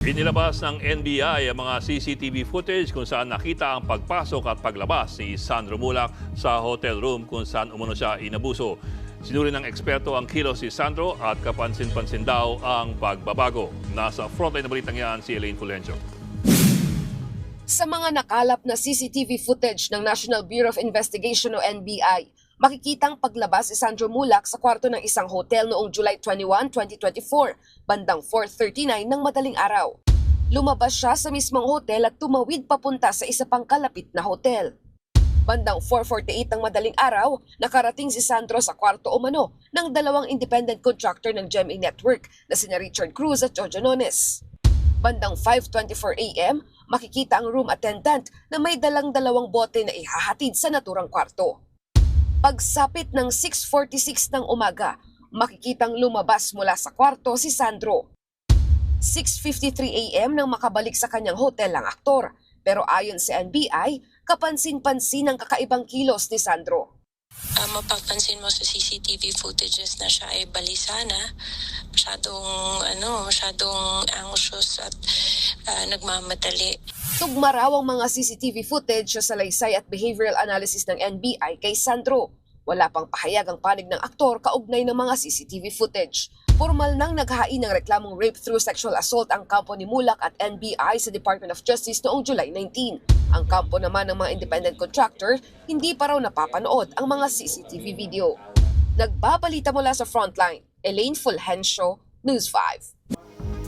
Inilabas ng NBI ang mga CCTV footage kung saan nakita ang pagpasok at paglabas ni Sandro Mulak sa hotel room kung saan umano siya inabuso. Sinuri ng eksperto ang kilos si Sandro at kapansin-pansin daw ang pagbabago. Nasa frontline na balitang yan si Elaine Fulencio. Sa mga nakalap na CCTV footage ng National Bureau of Investigation o NBI, makikitang paglabas si Sandro Mulak sa kwarto ng isang hotel noong July 21, 2024, bandang 4.39 ng madaling araw. Lumabas siya sa mismong hotel at tumawid papunta sa isa pang kalapit na hotel. Bandang 4.48 ng madaling araw, nakarating si Sandro sa kwarto umano ng dalawang independent contractor ng GMA Network na sina Richard Cruz at Jojo Nones. Bandang 5.24 a.m., makikita ang room attendant na may dalang dalawang bote na ihahatid sa naturang kwarto. Pagsapit ng 6.46 ng umaga, makikitang lumabas mula sa kwarto si Sandro. 6.53 a.m. nang makabalik sa kanyang hotel ang aktor. Pero ayon sa NBI, kapansin-pansin ang kakaibang kilos ni Sandro. Ah, mapapansin mo sa CCTV footages na siya ay balisa na, masyadong, ano, masyadong anxious at ah, nagmamadali. Tugma raw ang mga CCTV footage sa salaysay at behavioral analysis ng NBI kay Sandro. Wala pang pahayag ang panig ng aktor kaugnay ng mga CCTV footage. Formal nang naghain ng reklamong rape through sexual assault ang kampo ni Mulak at NBI sa Department of Justice noong July 19. Ang kampo naman ng mga independent contractor, hindi pa raw napapanood ang mga CCTV video. Nagbabalita mula sa Frontline, Elaine Fulgencio, News 5.